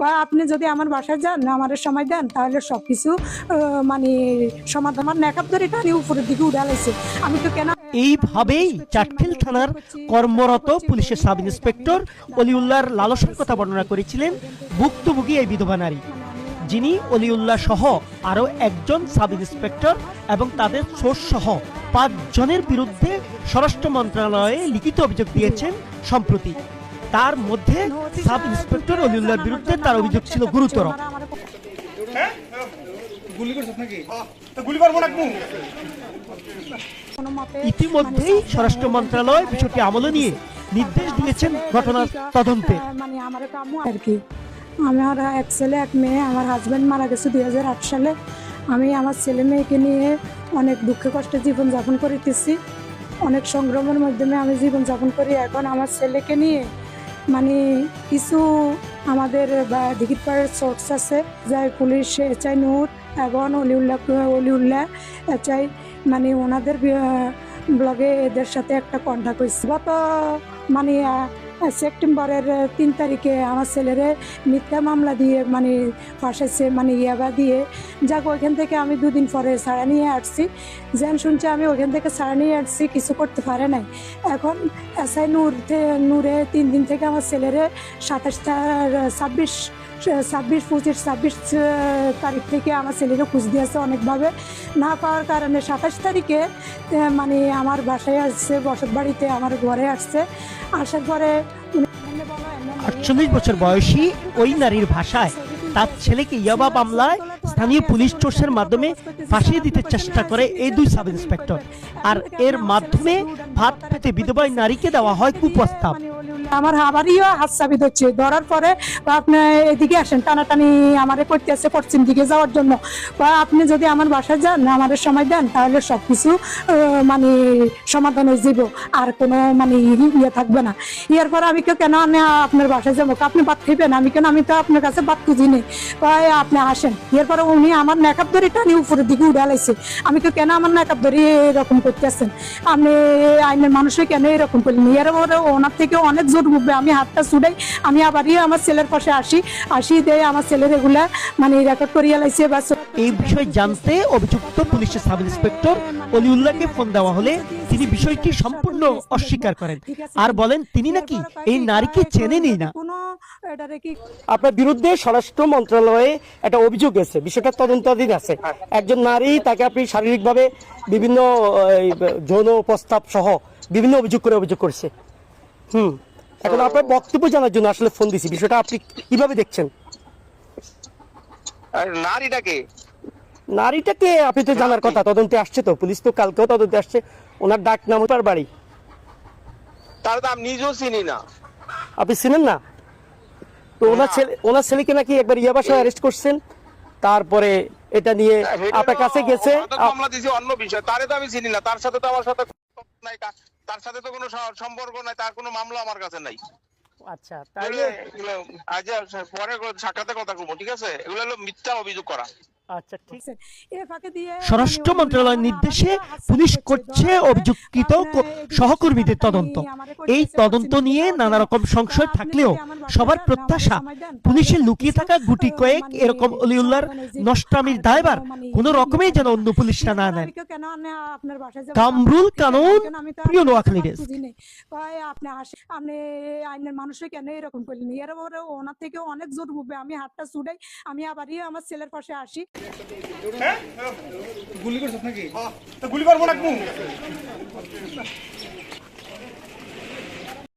বা আপনি যদি আমার বাসায় যান, আমার সময় দেন, তাহলে সব কিছু মানে সমাধান আমার নেকাব ধরে টানি উপরের দিকে উড়ালাইছে আমি তো কেন এইভাবেই চাটখিল থানার কর্মরত পুলিশের সাব ইন্সপেক্টর অলিউল্লাহর লালসার কথা বর্ণনা করেছিলেন ভুক্তভোগী এই বিধবা নারী। যিনি অলিউল্লাহ সহ আরও একজন সাব ইন্সপেক্টর এবং তাদের সোর্স সহ পাঁচজনের বিরুদ্ধে স্বরাষ্ট্র মন্ত্রণালয়ে লিখিত অভিযোগ দিয়েছেন, সম্প্রতি। তার মধ্যে সাব ইন্সপেক্টর অলিউল্লাহর বিরুদ্ধে তার অভিযোগ ছিল গুরুতর। ইতিমধ্যেই স্বরাষ্ট্র মন্ত্রণালয় বিষয়টি আমলে নিয়ে নির্দেশ দিয়েছেন ঘটনার তদন্তে। মানে আমার আর কি আমার এক ছেলে, এক মেয়ে, আমার হাজব্যান্ড মারা গেছে দুই হাজার আট সালে। আমি আমার ছেলে মেয়েকে নিয়ে অনেক দুঃখে কষ্টে জীবনযাপন করিতেছি। অনেক সংগ্রামের মাধ্যমে আমি জীবনযাপন করি। এখন আমার ছেলেকে নিয়ে মানে কিছু আমাদের, বা পাড়ার পাড়ের সোর্স আছে, যাই পুলিশ চাই নূর এবং অলিউল্লাহ অলিউল্লাহ চাই মানে ওনাদের ব্লগে এদের সাথে একটা কন্ট্যাক্ট হয়েছে। গত মানে সেপ্টেম্বরের তিন তারিখে আমার ছেলেরে মিথ্যা মামলা দিয়ে মানে ফাঁসাইছে মানে ইয়াবা দিয়ে। যাক, ওইখান থেকে আমি দুদিন পরে ছাড়া নিয়ে আসছি। যেন শুনছি আমি ওইখান থেকে ছাড়া নিয়ে আসছি, কিছু করতে পারে নাই। এখন এসআই নূর নূরে তিন দিন থেকে আমার ছেলেরে সাতাশ ছাব্বিশ ছাব্বিশ, পঁচিশ, ছাব্বিশ তারিখ থেকে আমার ছেলেকে খুঁজ দিয়েছে অনেকভাবে। না পাওয়ার কারণে সাতাশ তারিখে মানে আমার বাসায় আসছে বসত বাড়িতে আমার ঘরে আসছে। আসার পরে আটচল্লিশ বছর বয়সী ওই নারীর ভাষায় তার ছেলেকে ইয়াবা মামলায় স্থানীয় পুলিশ চোষের মাধ্যমে ফাঁসিয়ে দিতে চেষ্টা করে এই দুই সাব ইন্সপেক্টর আর এর মাধ্যমে ভাত পেতে বিধবা নারীকে দেওয়া হয় কুপ্রস্তাব। আমার আবারইও হাত চাবি ধরছে। ধরার পরে আপনি এদিকে আসেন, টানাটানি আমারে করতে আসছে পশ্চিম দিকে যাওয়ার জন্য। বা আপনি যদি আমার বাসায় যান, আমাদের সময় দেন, তাহলে সব কিছু মানে সমাধান হয়ে যাব আর কোনো মানে ইয়ে থাকবে না। ইয়ার পর আমি কেউ কেন আমি আপনার বাসায় যাব? আপনি বাদ খাইবেন, আমি কেন, আমি তো আপনার কাছে বাদ খুঁজি নেই। আপনি আসেন। এর পরে উনি আমার মেকআপ ধরে টানি উপরের দিকে উড়ালাইছে আমি তো কেন আমার মেকআপ ধরে এরকম করতেছেন? আপনি আইনের মানুষে কেন এরকম করলেন? এর ওনার থেকে অনেক জোর উঠবে আমি হাতটা ছুড়াই আমি আবারই আমার ছেলের পাশে আসি আসি দিয়ে আমার ছেলের এগুলা মানে রেকর্ড করিয়া লাইছে বা এই বিষয়ে জানতে অভিযুক্ত পুলিশের সাব ইন্সপেক্টর অলিউল্লাহকে ফোন দেওয়া হলে তিনি বিষয়টি সম্পূর্ণ অস্বীকার করেন। আর বলেন তিনি নাকি এই নারীকে চেনেনই না? কোনো এটারে কি আপনার বিরুদ্ধে স্বরাষ্ট্র মন্ত্রণালয়ে একটা অভিযোগ এসে বিষয়টা তদন্তাধীন আছে। একজন নারী তাকে আপনি শারীরিকভাবে বিভিন্ন যৌন প্রস্তাব সহ বিভিন্ন অভিযোগ করে অভিযোগ করছে। হুম। এখন আপনার বক্তব্য জানার জন্য আসলে ফোন দিছি। বিষয়টা আপনি কীভাবে দেখছেন? নারীটাকে নারীটাকে আপনি তো জানার কথা তদন্তে আসছে তো। পুলিশ তো কালকেও তদন্তে আসছে। ওনার ডাক নাম তার বাড়ি। তার তো আমি নিজেও চিনি না। আপনি চিনেন না? তো ওনার ছেলে ওনার ছেলেকে নাকি একবার ইয়া বাসায় অ্যারেস্ট করছেন। তারপরে এটা নিয়ে আপনার কাছে গেছে। মামলা দিছি অন্য বিষয়। তারে তো আমি চিনি না। তার সাথে তো আমার সাথে কোনো নাই। কা- তার সাথে তো কোনো সম্পর্ক নাই তার কোনো মামলা আমার কাছে নাই। আচ্ছা তাহলে আজ পরে সাক্ষাতে কথা বলব ঠিক আছে? এগুলো হলো মিথ্যা অভিযোগ করা। আচ্ছা ঠিক করছেন। এ ফাঁকে দিয়ে স্বরাষ্ট্র মানে মন্ত্রণালয়ের নির্দেশে পুলিশ করছে অভিযুক্ত সহকর্মীদের তদন্ত এই তদন্ত নিয়ে নানা রকম সংশয় আপনি থাকলেও সবার প্রত্যাশা তাহলে লুকিয়ে থাকা গুটি কয়েক এরকম যাবে। নষ্টামির দায়বার কোনো ইয়ে যেন অন্য পুলিশরা না নেন? কামরুল আপনি কানুন, প্রিয় নোয়াখালী ডেস্ক। কয় আপনি আপনি আইনের মানুষে কেন এরকম করলেন এর পরে ওনার থেকে অনেক জোর উঠবে আমি হাতটা ছুড়াই আমি আবারই আমার ছেলের পাশে আসি গুলি করছ নাকি? তো গুলি করব না